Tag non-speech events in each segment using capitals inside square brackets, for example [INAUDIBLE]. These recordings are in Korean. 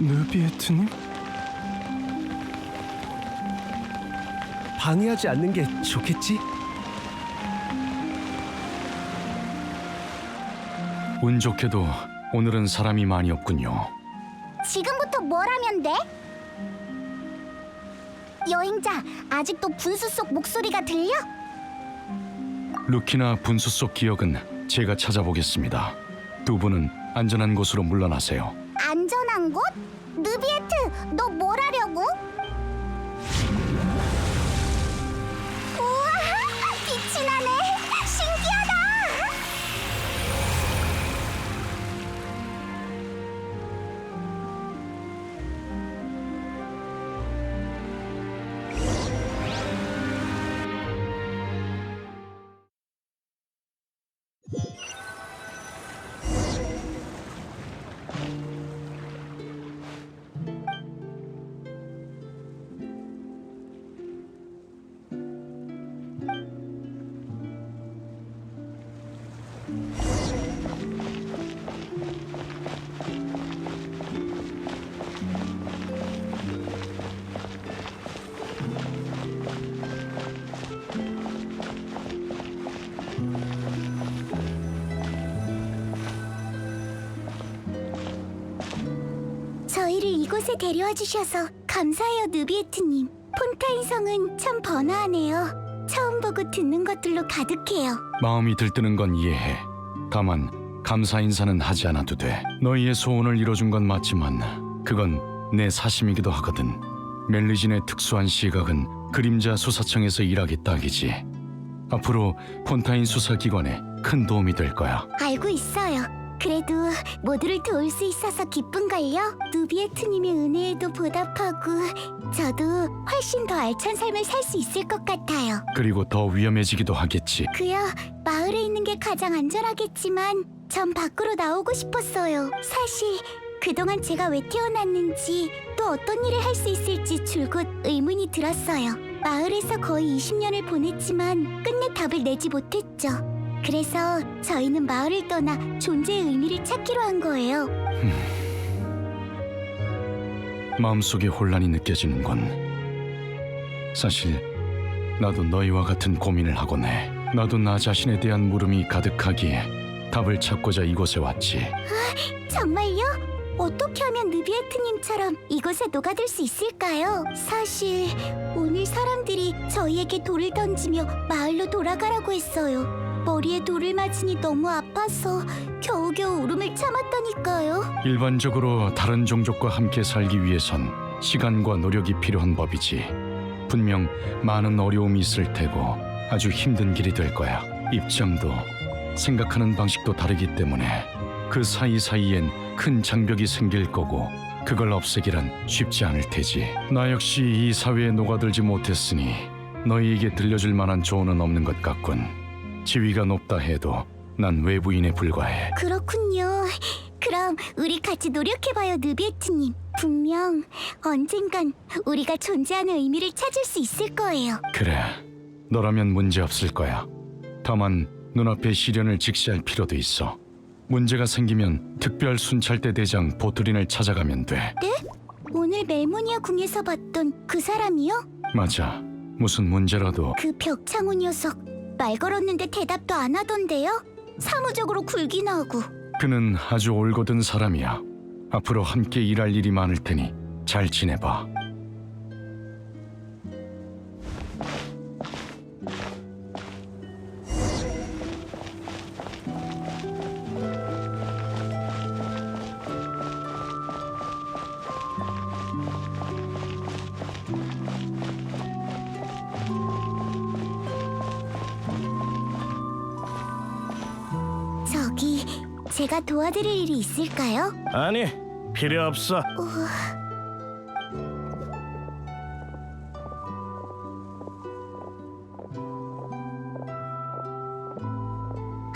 느비에트님? 방해하지 않는 게 좋겠지? 운 좋게도 오늘은 사람이 많이 없군요. 지금부터 뭘 하면 돼? 여행자, 아직도 분수 속 목소리가 들려? 루키나 분수 속 기억은 제가 찾아보겠습니다. 두 분은 안전한 곳으로 물러나세요. 안전한 곳? 느비에트, 너 뭘 하려고? 저희를 이곳에 데려와 주셔서 감사해요, 느비에트님. 폰타인 성은 참 번화하네요. 처음 보고 듣는 것들로 가득해요. 마음이 들뜨는 건 이해해. 다만 감사 인사는 하지 않아도 돼. 너희의 소원을 이뤄준 건 맞지만 그건 내 사심이기도 하거든. 멜리진의 특수한 시각은 그림자 수사청에서 일하기 딱이지. 앞으로 폰타인 수사기관에 큰 도움이 될 거야. 알고 있어요. 그래도 모두를 도울 수 있어서 기쁜걸요. 누비에트님의 은혜에도 보답하고 저도 훨씬 더 알찬 삶을 살 수 있을 것 같아요. 그리고 더 위험해지기도 하겠지. 그야 마을에 있는 게 가장 안전하겠지만 전 밖으로 나오고 싶었어요. 사실 그동안 제가 왜 태어났는지 또 어떤 일을 할 수 있을지 줄곧 의문이 들었어요. 마을에서 거의 20년을 보냈지만 끝내 답을 내지 못했죠. 그래서 저희는 마을을 떠나 존재의 의미를 찾기로 한 거예요. 마음속에 혼란이 느껴지는군. 사실 나도 너희와 같은 고민을 하곤 해. 나도 나 자신에 대한 물음이 가득하기에 답을 찾고자 이곳에 왔지. 정말요? 어떻게 하면 느비에트님처럼 이곳에 녹아들 수 있을까요? 사실 오늘 사람들이 저희에게 돌을 던지며 마을로 돌아가라고 했어요. 머리에 돌을 맞으니 너무 아파서 겨우겨우 울음을 참았다니까요. 일반적으로 다른 종족과 함께 살기 위해선 시간과 노력이 필요한 법이지. 분명 많은 어려움이 있을 테고 아주 힘든 길이 될 거야. 입장도 생각하는 방식도 다르기 때문에 그 사이사이엔 큰 장벽이 생길 거고 그걸 없애기란 쉽지 않을 테지. 나 역시 이 사회에 녹아들지 못했으니 너희에게 들려줄 만한 조언은 없는 것 같군. 지위가 높다 해도 난 외부인에 불과해. 그렇군요. 그럼 우리 같이 노력해봐요, 느비에트님. 분명 언젠간 우리가 존재하는 의미를 찾을 수 있을 거예요. 그래, 너라면 문제 없을 거야. 다만 눈앞의 시련을 직시할 필요도 있어. 문제가 생기면 특별 순찰대 대장 보트린을 찾아가면 돼. 오늘 멜모니아 궁에서 봤던 그 사람이요? 맞아. 무슨 문제라도 그 벽창호 녀석 말 걸었는데 대답도 안 하던데요? 사무적으로 굴긴 하고 그는 아주 올곧은 사람이야. 앞으로 함께 일할 일이 많을 테니 잘 지내봐. 제가 도와드릴 일이 있을까요? 아니 필요 없어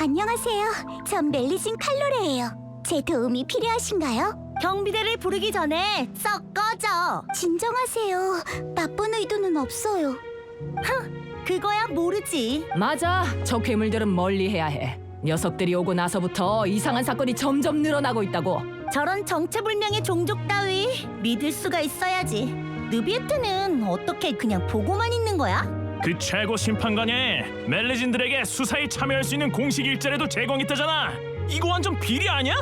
안녕하세요. 전 멜리진 칼로레예요. 제 도움이 필요하신가요? 경비대를 부르기 전에 썩 꺼져. 진정하세요. 나쁜 의도는 없어요. 그거야 모르지. 맞아. 저 괴물들은 멀리 해야 해. 녀석들이 오고 나서부터 이상한 사건이 점점 늘어나고 있다고. 저런 정체불명의 종족 따위 믿을 수가 있어야지. 느비에트는 어떻게 그냥 보고만 있는 거야? 그 최고 심판관에 멜리진들에게 수사에 참여할 수 있는 공식 일자리도 제공했다잖아. 이거 완전 비리 아니야?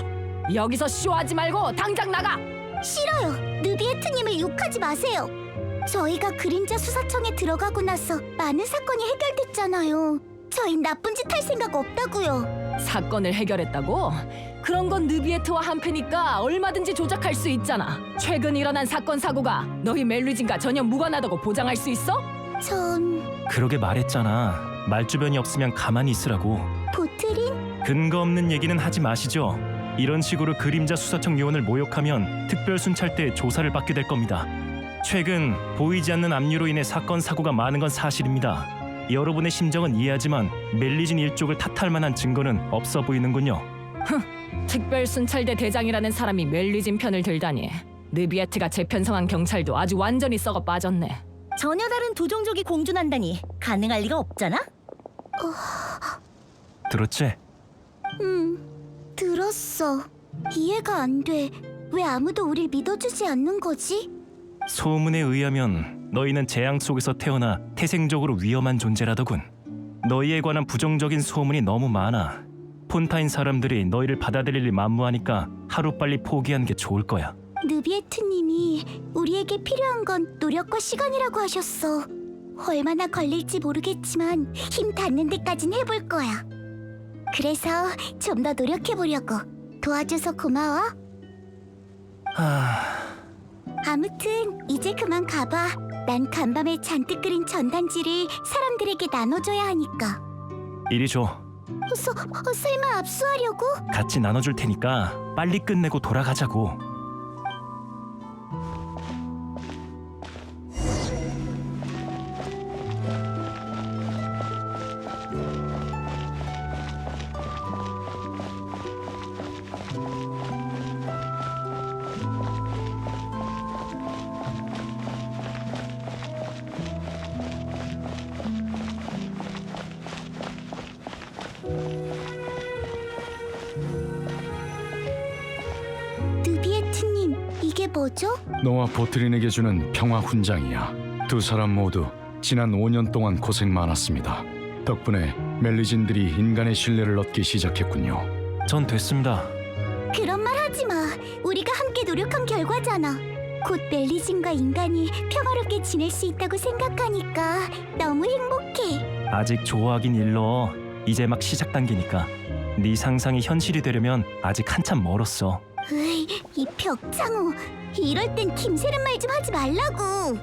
여기서 쇼하지 말고 당장 나가. 싫어요. 느비에트님을 욕하지 마세요. 저희가 그림자 수사청에 들어가고 나서 많은 사건이 해결됐잖아요. 저희 나쁜 짓 할 생각 없다고요. 사건을 해결했다고? 그런 건 느비에트와 한패니까 얼마든지 조작할 수 있잖아. 최근 일어난 사건 사고가 너희 멜리진과 전혀 무관하다고 보장할 수 있어? 전 그러게 말했잖아. 말주변이 없으면 가만히 있으라고. 보트린 근거 없는 얘기는 하지 마시죠. 이런 식으로 그림자 수사청 요원을 모욕하면 특별 순찰 때 조사를 받게 될 겁니다. 최근 보이지 않는 압류로 인해 사건 사고가 많은 건 사실입니다. 여러분의 심정은 이해하지만 멜리진 일족을 탓할 만한 증거는 없어 보이는군요. 특별 순찰대 대장이라는 사람이 멜리진 편을 들다니. 느비에트가 재편성한 경찰도 아주 완전히 썩어 빠졌네. 전혀 다른 두 종족이 공존한다니 가능할 리가 없잖아. 들었지? 음 들었어. 이해가 안 돼. 왜 아무도 우릴 믿어주지 않는 거지? 소문에 의하면 너희는 재앙 속에서 태어나 태생적으로 위험한 존재라더군. 너희에 관한 부정적인 소문이 너무 많아. 폰타인 사람들이 너희를 받아들일 만무하니까 하루빨리 포기하는 게 좋을 거야. 느비에트님이 우리에게 필요한 건 노력과 시간이라고 하셨어. 얼마나 걸릴지 모르겠지만 힘 닿는 데까진 해볼 거야. 그래서 좀 더 노력해 보려고. 도와줘서 고마워. 아, 아무튼 이제 그만 가봐. 난 간밤에 잔뜩 그린 전단지를 사람들에게 나눠줘야 하니까. 이리 줘. 어, 서, 어, 설마 압수하려고? 같이 나눠줄 테니까 빨리 끝내고 돌아가자고. 뭐죠? 너와 보트린에게 주는 평화 훈장이야. 두 사람 모두 지난 5년 동안 고생 많았습니다. 덕분에 멜리진들이 인간의 신뢰를 얻기 시작했군요. 전 됐습니다. 그런 말 하지 마. 우리가 함께 노력한 결과잖아. 곧 멜리진과 인간이 평화롭게 지낼 수 있다고 생각하니까 너무 행복해. 아직 좋아하긴 일러. 이제 막 시작 단계니까. 네 상상이 현실이 되려면 아직 한참 멀었어. 벽장호. 이럴 땐 김새는 말 좀 하지 말라고.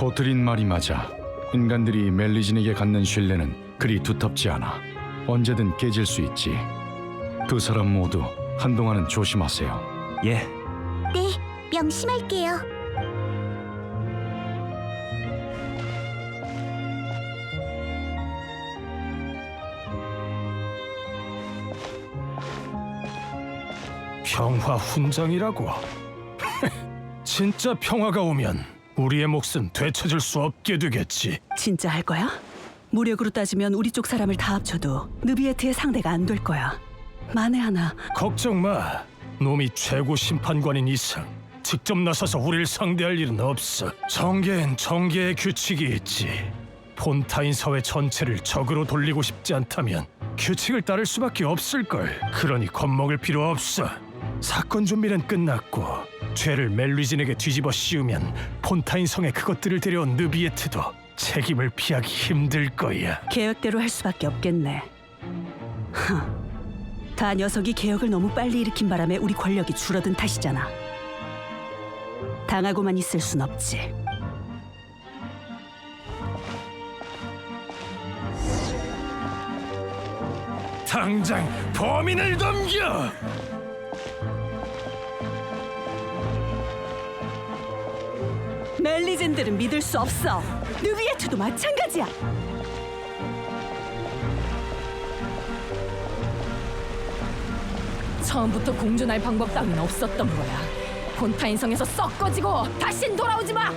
보트린 말이 맞아. 인간들이 멜리진에게 갖는 신뢰는 그리 두텁지 않아. 언제든 깨질 수 있지. 두 사람 모두 한동안은 조심하세요. 예, 네, 명심할게요. 평화 훈장이라고. [LAUGHS] 진짜 평화가 오면 우리의 몫은 되찾을 수 없게 되겠지. 진짜 할 거야? 무력으로 따지면 우리 쪽 사람을 다 합쳐도 느비에트의 상대가 안 될 거야. 만에 하나 걱정 마. 놈이 최고 심판관인 이상 직접 나서서 우리를 상대할 일은 없어. 정계엔 정계의 규칙이 있지. 폰타인 사회 전체를 적으로 돌리고 싶지 않다면 규칙을 따를 수밖에 없을 걸. 그러니 겁먹을 필요 없어. 사건 준비는 끝났고 죄를 멜리진에게 뒤집어 씌우면 폰타인 성에 그것들을 데려온 느비에트도 책임을 피하기 힘들 거야. 계획대로 할 수밖에 없겠네. 하, 다 녀석이 개혁을 너무 빨리 일으킨 바람에 우리 권력이 줄어든 탓이잖아. 당하고만 있을 순 없지. 당장 범인을 넘겨! 멜리젠들은 믿을 수 없어. 느비에트도 마찬가지야. 처음부터 공존할 방법 따윈 없었던 거야. 폰타인성에서 썩 꺼지고 다신 돌아오지 마.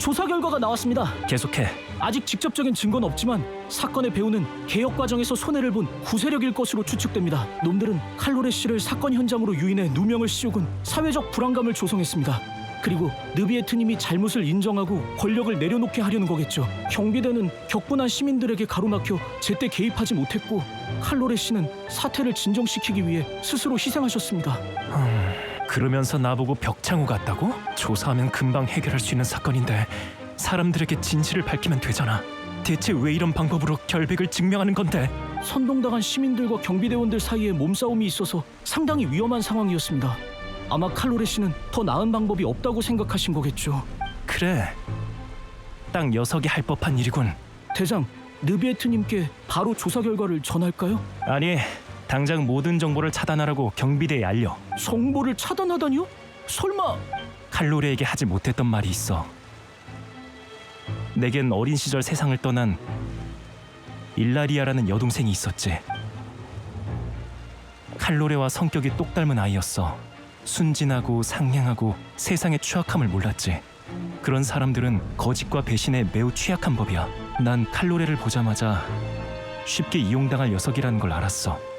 조사 결과가 나왔습니다. 계속해. 아직 직접적인 증거는 없지만 사건의 배우는 개혁 과정에서 손해를 본 구세력일 것으로 추측됩니다. 놈들은 칼로레 씨를 사건 현장으로 유인해 누명을 씌우곤 사회적 불안감을 조성했습니다. 그리고 느비에트님이 잘못을 인정하고 권력을 내려놓게 하려는 거겠죠. 경비대는 격분한 시민들에게 가로막혀 제때 개입하지 못했고 칼로레 씨는 사태를 진정시키기 위해 스스로 희생하셨습니다. 그러면서 나보고 벽창호 같다고? 조사하면 금방 해결할 수 있는 사건인데 사람들에게 진실을 밝히면 되잖아. 대체 왜 이런 방법으로 결백을 증명하는 건데? 선동당한 시민들과 경비대원들 사이에 몸싸움이 있어서 상당히 위험한 상황이었습니다. 아마 칼로레 씨는 더 나은 방법이 없다고 생각하신 거겠죠. 그래. 딱 녀석이 할 법한 일이군. 대장, 느비에트님께 바로 조사 결과를 전할까요? 아니, 당장 모든 정보를 차단하라고 경비대에 알려. 정보를 차단하다니요? 설마 칼로레에게 하지 못했던 말이 있어. 내겐 어린 시절 세상을 떠난 일라리아라는 여동생이 있었지. 칼로레와 성격이 똑 닮은 아이였어. 순진하고 상냥하고 세상의 추악함을 몰랐지. 그런 사람들은 거짓과 배신에 매우 취약한 법이야. 난 칼로레를 보자마자 쉽게 이용당할 녀석이라는 걸 알았어.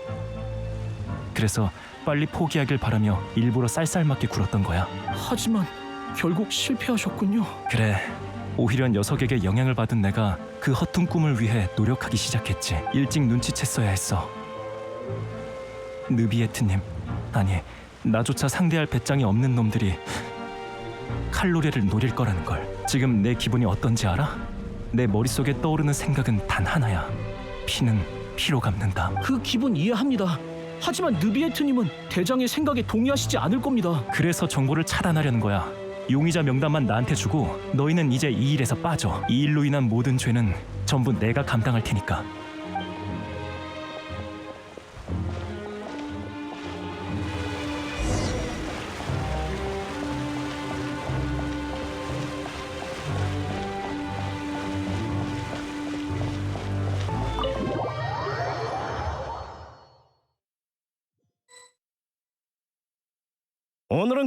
그래서 빨리 포기하길 바라며 일부러 쌀쌀맞게 굴었던 거야. 하지만 결국 실패하셨군요. 그래. 오히려 녀석에게 영향을 받은 내가 그 허튼 꿈을 위해 노력하기 시작했지. 일찍 눈치챘어야 했어. 느비에트님, 아니 나조차 상대할 배짱이 없는 놈들이 칼로레를 노릴 거라는 걸. 지금 내 기분이 어떤지 알아? 내 머릿속에 떠오르는 생각은 단 하나야. 피는 피로 갚는다. 그 기분 이해합니다. 하지만 느비에트님은 대장의 생각에 동의하시지 않을 겁니다. 그래서 정보를 차단하려는 거야. 용의자 명단만 나한테 주고 너희는 이제 이 일에서 빠져. 이 일로 인한 모든 죄는 전부 내가 감당할 테니까.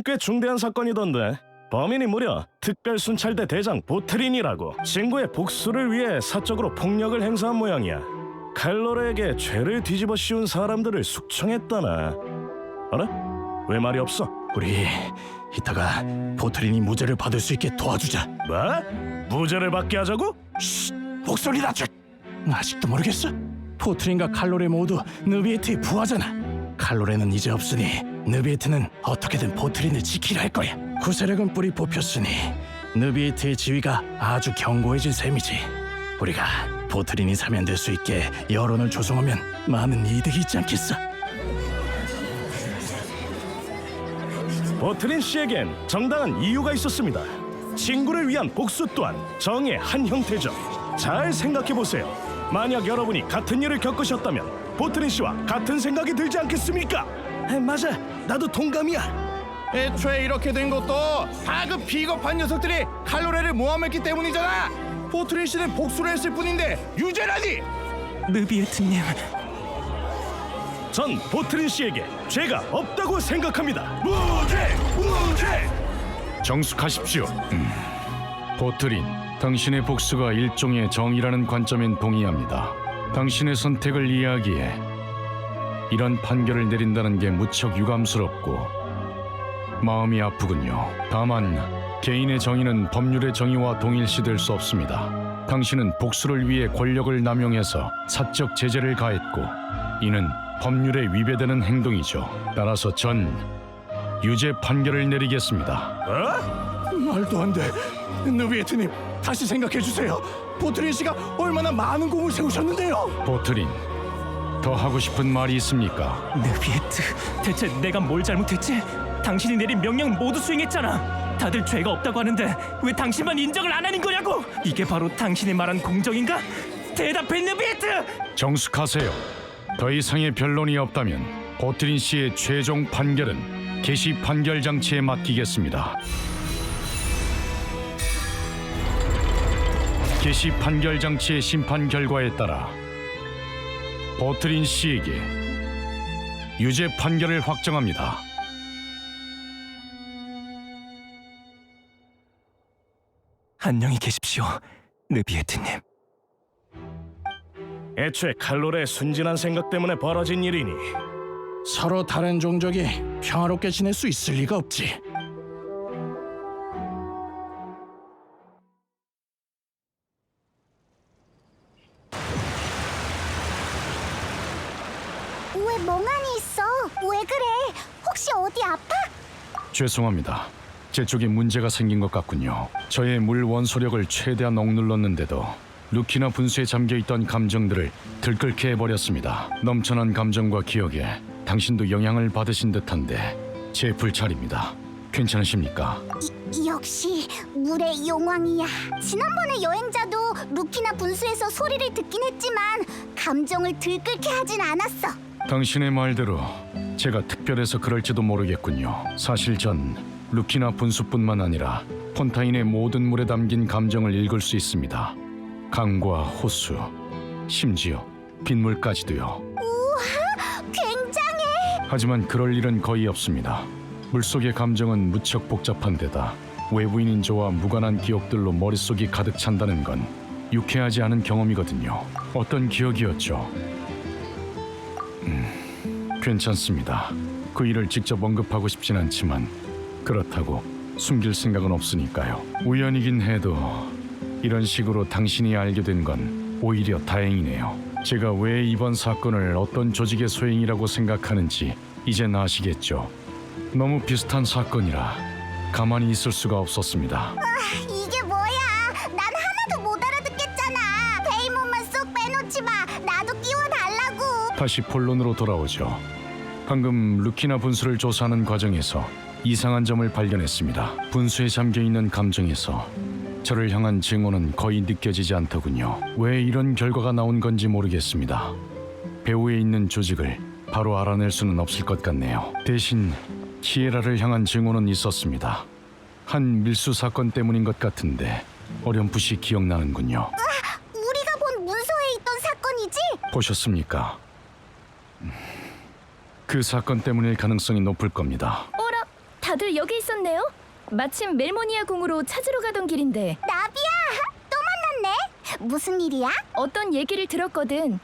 꽤 중대한 사건이던데 범인이 무려 특별순찰대 대장 보트린이라고 친구의 복수를 위해 사적으로 폭력을 행사한 모양이야 칼로레에게 죄를 뒤집어 씌운 사람들을 숙청했다나 어라? 왜 말이 없어? 우리 이따가 보트린이 무죄를 받을 수 있게 도와주자. 뭐? 무죄를 받게 하자고? 목소리 낮춰. 아직도 모르겠어? 포트린과 칼로레 모두 느비에트의 부하잖아. 칼로레는 이제 없으니 느비에트는 어떻게든 포트린을 지키려 할 거야. 구세력은 뿌리 뽑혔으니 느비에트의 지위가 아주 견고해진 셈이지. 우리가 포트린이 사면될 수 있게 여론을 조성하면 많은 이득이 있지 않겠어? 보트린 씨에겐 정당한 이유가 있었습니다 친구를 위한 복수 또한 정의 한 형태죠 잘 생각해 보세요 만약 여러분이 같은 일을 겪으셨다면 보트린 씨와 같은 생각이 들지 않겠습니까? 에, 맞아 나도 동감이야 애초에 이렇게 된 것도 다그 비겁한 녀석들이 칼로레를 모함했기 때문이잖아. 포트린 씨는 복수를 했을 뿐인데 유죄라니. 느비에트님, 전 보트린 씨에게 죄가 없다고 생각합니다 무죄! 무죄! 정숙하십시오. 음. 보트린, 당신의 복수가 일종의 정의라는 관점엔 동의합니다. 당신의 선택을 이해하기에 이런 판결을 내린다는 게 무척 유감스럽고 마음이 아프군요. 다만 개인의 정의는 법률의 정의와 동일시될 수 없습니다. 당신은 복수를 위해 권력을 남용해서 사적 제재를 가했고 이는 법률에 위배되는 행동이죠. 따라서 전 유죄 판결을 내리겠습니다. 말도 안 돼. 느비에트님 다시 생각해 주세요. 포트린 씨가 얼마나 많은 공을 세우셨는데요. 보트린, 더 하고 싶은 말이 있습니까? 느비에트, 대체 내가 뭘 잘못했지? 당신이 내린 명령 모두 수행했잖아. 다들 죄가 없다고 하는데 왜 당신만 인정을 안 하는 거냐고? 이게 바로 당신이 말한 공정인가? 대답해 느비에트! 정숙하세요. 더 이상의 변론이 없다면 보트린 씨의 최종 판결은 개시 판결 장치에 맡기겠습니다. 개시 판결 장치의 심판 결과에 따라 보트린 씨에게 유죄 판결을 확정합니다. 안녕히 계십시오, 느비에트님. 애초에 칼로레의 순진한 생각 때문에 벌어진 일이니 서로 다른 종족이 평화롭게 지낼 수 있을 리가 없지. 왜 멍하니 있어? 왜 그래? 혹시 어디 아파? 죄송합니다. 제 쪽에 문제가 생긴 것 같군요. 저의 물 원소력을 최대한 억눌렀는데도 루키나 분수에 잠겨 있던 감정들을 들끓게 해버렸습니다. 넘쳐난 감정과 기억에 당신도 영향을 받으신 듯한데 제 불찰입니다. 괜찮으십니까? 이, 역시 물의 용왕이야. 지난번에 여행자도 루키나 분수에서 소리를 듣긴 했지만 감정을 들끓게 하진 않았어. 당신의 말대로 제가 특별해서 그럴지도 모르겠군요. 사실 전 루키나 분수뿐만 아니라 폰타인의 모든 물에 담긴 감정을 읽을 수 있습니다. 강과 호수, 심지어 빗물까지도요. 굉장해. 하지만 그럴 일은 거의 없습니다. 물속의 감정은 무척 복잡한 데다 외부인인 저와 무관한 기억들로 머릿속이 가득 찬다는 건 유쾌하지 않은 경험이거든요. 어떤 기억이었죠? 음, 괜찮습니다. 그 일을 직접 언급하고 싶진 않지만 그렇다고 숨길 생각은 없으니까요. 우연이긴 해도 이런 식으로 당신이 알게 된 건 오히려 다행이네요. 제가 왜 이번 사건을 어떤 조직의 소행이라고 생각하는지 이젠 아시겠죠? 너무 비슷한 사건이라 가만히 있을 수가 없었습니다. 이게 뭐야? 난 하나도 못 알아듣겠잖아. 베이몬만 쏙 빼놓지 마. 나도 끼워달라고. 다시 본론으로 돌아오죠. 방금 루키나 분수를 조사하는 과정에서 이상한 점을 발견했습니다. 분수에 잠겨 있는 감정에서 저를 향한 증오는 거의 느껴지지 않더군요. 왜 이런 결과가 나온 건지 모르겠습니다. 배후에 있는 조직을 바로 알아낼 수는 없을 것 같네요. 대신 키에라를 향한 증오는 있었습니다. 한 밀수 사건 때문인 것 같은데 어렴풋이 기억나는군요. 우리가 본 문서에 있던 사건이지? 보셨습니까? 음, 그 사건 때문일 가능성이 높을 겁니다. 어라, 다들 여기 있었네요. 마침 멜모니아 궁으로 찾으러 가던 길인데 나비야, 또 만났네. 무슨 일이야? 어떤 얘기를 들었거든.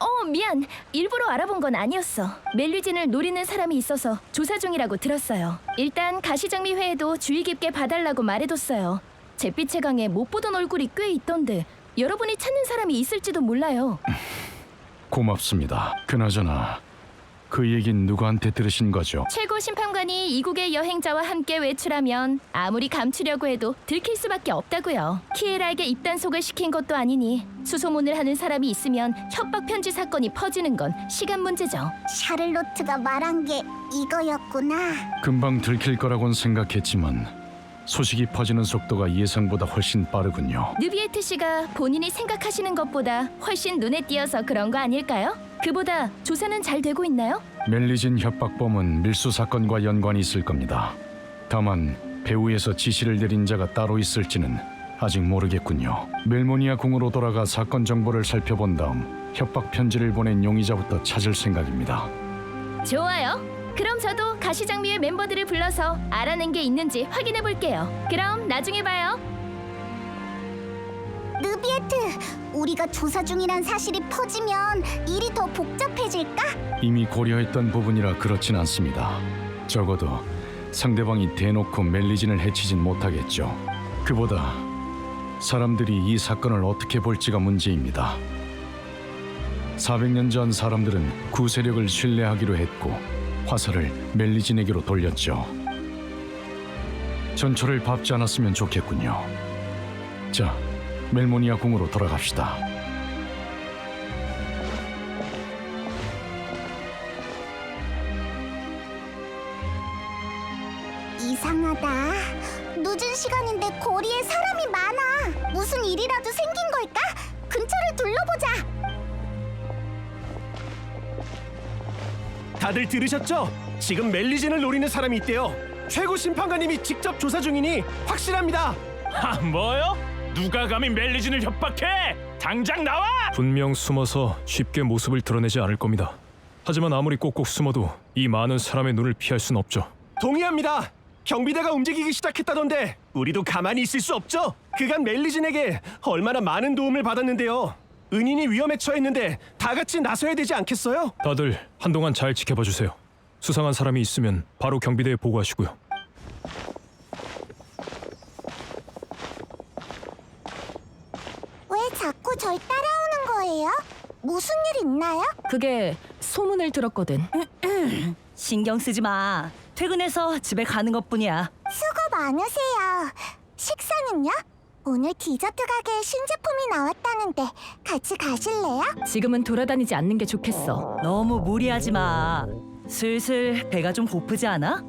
어, 미안. 일부러 알아본 건 아니었어. 멜리진을 노리는 사람이 있어서 조사 중이라고 들었어요. 일단 가시장미 회에도 주의 깊게 봐달라고 말해뒀어요. 잿빛의 강에 못 보던 얼굴이 꽤 있던데 여러분이 찾는 사람이 있을지도 몰라요. [LAUGHS] 고맙습니다. 그나저나 그 얘긴 누구한테 들으신 거죠? 최고 심판관이 이국의 여행자와 함께 외출하면 아무리 감추려고 해도 들킬 수밖에 없다고요. 키에라에게 입단속을 시킨 것도 아니니 수소문을 하는 사람이 있으면 협박 편지 사건이 퍼지는 건 시간 문제죠. 샤를로트가 말한 게 이거였구나. 금방 들킬 거라곤 생각했지만 소식이 퍼지는 속도가 예상보다 훨씬 빠르군요. 느비에트 씨가 본인이 생각하시는 것보다 훨씬 눈에 띄어서 그런 거 아닐까요? 그보다 조사는 잘 되고 있나요? 멜리진 협박범은 밀수 사건과 연관이 있을 겁니다. 다만 배후에서 지시를 내린 자가 따로 있을지는 아직 모르겠군요. 멜모니아 궁으로 돌아가 사건 정보를 살펴본 다음 협박 편지를 보낸 용의자부터 찾을 생각입니다. 좋아요. 그럼 저도 가시장미회 멤버들을 불러서 알아낸 게 있는지 확인해 볼게요. 그럼 나중에 봐요. 느비에트, 우리가 조사 중이란 사실이 퍼지면 일이 더 복잡해질까? 이미 고려했던 부분이라 그렇진 않습니다. 적어도 상대방이 대놓고 멜리진을 해치진 못하겠죠. 그보다 사람들이 이 사건을 어떻게 볼지가 문제입니다. 400년 전 사람들은 구세력을 신뢰하기로 했고 화살을 멜리진에게로 돌렸죠. 전초를 밟지 않았으면 좋겠군요. 자, 멜모니아 궁으로 돌아갑시다. 이상하다. 늦은 시간인데 거리에 사람이 많아. 무슨 일이라도 생긴 걸까? 근처를 둘러보자. 다들 들으셨죠? 지금 멜리진을 노리는 사람이 있대요. 최고 심판관님이 직접 조사 중이니 확실합니다. 아, 뭐요? 누가 감히 멜리진을 협박해? 당장 나와! 분명 숨어서 쉽게 모습을 드러내지 않을 겁니다. 하지만 아무리 꼭꼭 숨어도 이 많은 사람의 눈을 피할 순 없죠. 동의합니다. 경비대가 움직이기 시작했다던데 우리도 가만히 있을 수 없죠. 그간 멜리진에게 얼마나 많은 도움을 받았는데요. 은인이 위험에 처했는데 다 같이 나서야 되지 않겠어요? 다들 한동안 잘 지켜봐 주세요. 수상한 사람이 있으면 바로 경비대에 보고하시고요. 자꾸 절 따라오는 거예요? 무슨 일 있나요? 그게 소문을 들었거든. 신경 쓰지 마. 퇴근해서 집에 가는 것뿐이야. 수고 많으세요. 식사는요? 오늘 디저트 가게에 신제품이 나왔다는데 같이 가실래요? 지금은 돌아다니지 않는 게 좋겠어. 너무 무리하지 마. 슬슬 배가 좀 고프지 않아?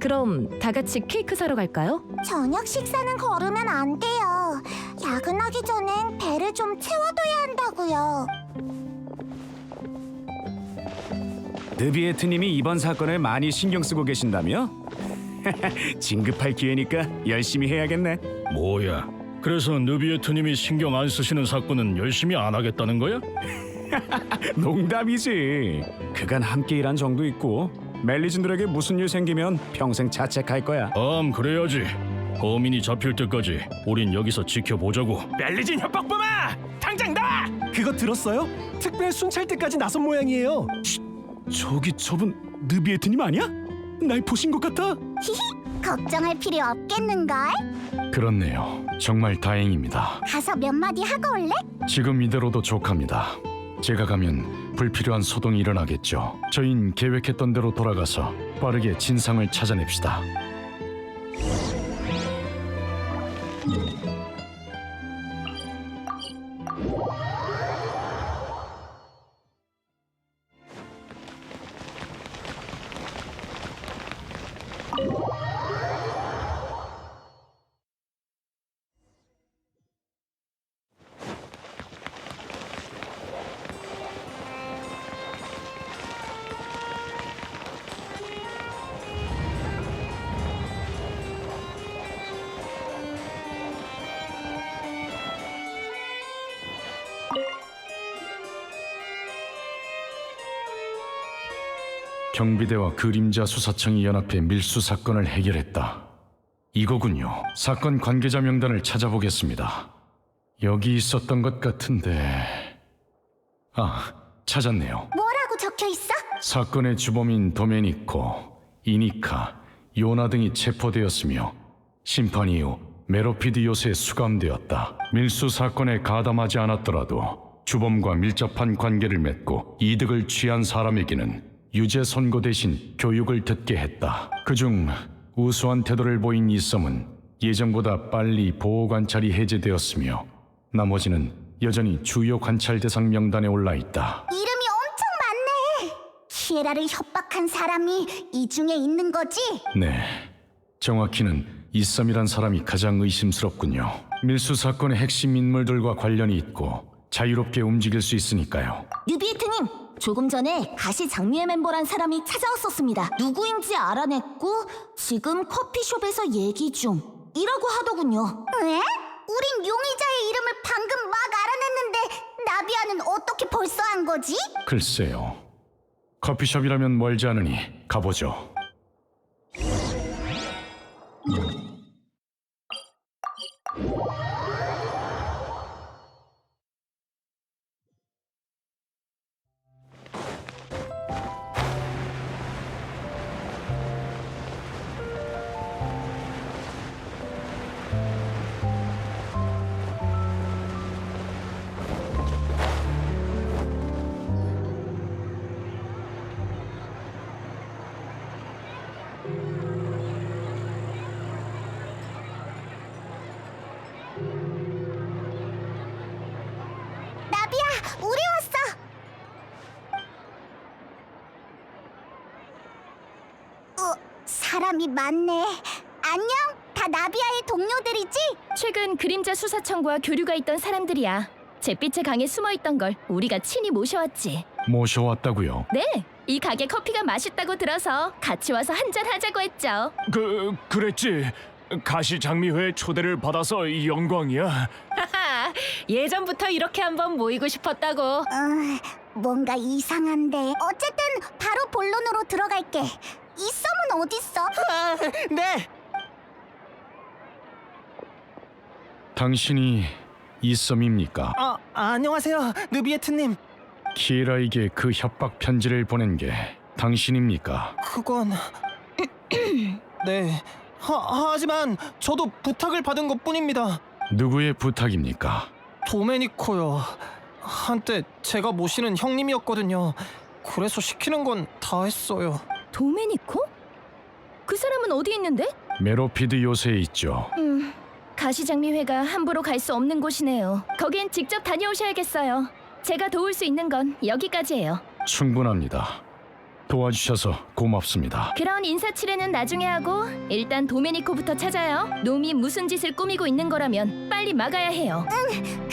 그럼 다 같이 케이크 사러 갈까요? 저녁 식사는 거르면 안 돼요. 야근하기 전엔 배를 좀 채워둬야 한다고요. 느비에트님이 이번 사건을 많이 신경 쓰고 계신다며? [LAUGHS] 진급할 기회니까 열심히 해야겠네. 뭐야? 그래서 느비에트님이 신경 안 쓰시는 사건은 열심히 안 하겠다는 거야? [LAUGHS] 농담이지. 그간 함께 일한 정도 있고 멜리진들에게 무슨 일 생기면 평생 자책할 거야. 음 그래야지. 범인이 잡힐 때까지 우린 여기서 지켜보자고. 멜리진 협박범아! 당장 나! 그거 들었어요? 특별 순찰 때까지 나선 모양이에요. 저기 저분 느비에트님 아니야? 날 보신 것 같아. 걱정할 필요 없겠는걸? 그렇네요. 정말 다행입니다. 가서 몇 마디 하고 올래? 지금 이대로도 족합니다. 제가 가면 불필요한 소동이 일어나겠죠. 저흰 계획했던 대로 돌아가서 빠르게 진상을 찾아냅시다. Thank you. 경비대와 그림자 수사청이 연합해 밀수 사건을 해결했다. 이거군요. 사건 관계자 명단을 찾아보겠습니다. 여기 있었던 것 같은데. 아, 찾았네요. 뭐라고 적혀 있어? 사건의 주범인 도메니코, 이니카, 요나 등이 체포되었으며 심판 이후 메로피드 요새에 수감되었다. 밀수 사건에 가담하지 않았더라도 주범과 밀접한 관계를 맺고 이득을 취한 사람에게는 유죄 선고 대신 교육을 듣게 했다. 그중 우수한 태도를 보인 이썸은 예정보다 빨리 보호 관찰이 해제되었으며 나머지는 여전히 주요 관찰 대상 명단에 올라 있다. 이름이 엄청 많네. 시에라를 협박한 사람이 이 중에 있는 거지? 네, 정확히는 이썸이란 사람이 가장 의심스럽군요. 밀수 사건의 핵심 인물들과 관련이 있고 자유롭게 움직일 수 있으니까요. 뉴비에트님, 조금 전에 가시 장미의 멤버란 사람이 찾아왔었습니다. 누구인지 알아냈고 지금 커피숍에서 얘기 중. 이라고 하더군요. 왜? 우린 용의자의 이름을 방금 막 알아냈는데 나비아는 어떻게 벌써 한 거지? 글쎄요. 커피숍이라면 멀지 않으니 가보죠. 사람이 많네. 안녕, 다 나비아의 동료들이지? 최근 그림자 수사청과 교류가 있던 사람들이야. 잿빛의 강에 숨어 있던 걸 우리가 친히 모셔왔지. 모셔왔다고요. 네, 이 가게 커피가 맛있다고 들어서 같이 와서 한잔 하자고 했죠. 그 그랬지. 가시 장미회 초대를 받아서 영광이야. 하하, 예전부터 이렇게 한번 모이고 싶었다고. 어, 뭔가 이상한데. 어쨌든 바로 본론으로 들어갈게. 이 썸은 어딨어? 네. 당신이 이썸입니까? 아 안녕하세요, 느비에트님. 키라에게 그 협박 편지를 보낸 게 당신입니까? 그건 네. 하, 하지만 저도 부탁을 받은 것뿐입니다. 누구의 부탁입니까? 도메니코요. 한때 제가 모시는 형님이었거든요. 그래서 시키는 건 다 했어요. 도메니코? 그 사람은 어디 있는데? 메로피드 요새에 있죠. 음, 가시장미회가 함부로 갈 수 없는 곳이네요. 거긴 직접 다녀오셔야겠어요. 제가 도울 수 있는 건 여기까지예요. 충분합니다. 도와주셔서 고맙습니다. 그런 인사치레는 나중에 하고 일단 도메니코부터 찾아요. 놈이 무슨 짓을 꾸미고 있는 거라면 빨리 막아야 해요.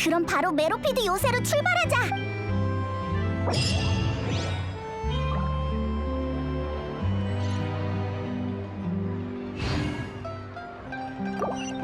그럼 바로 메로피드 요새로 출발하자. you.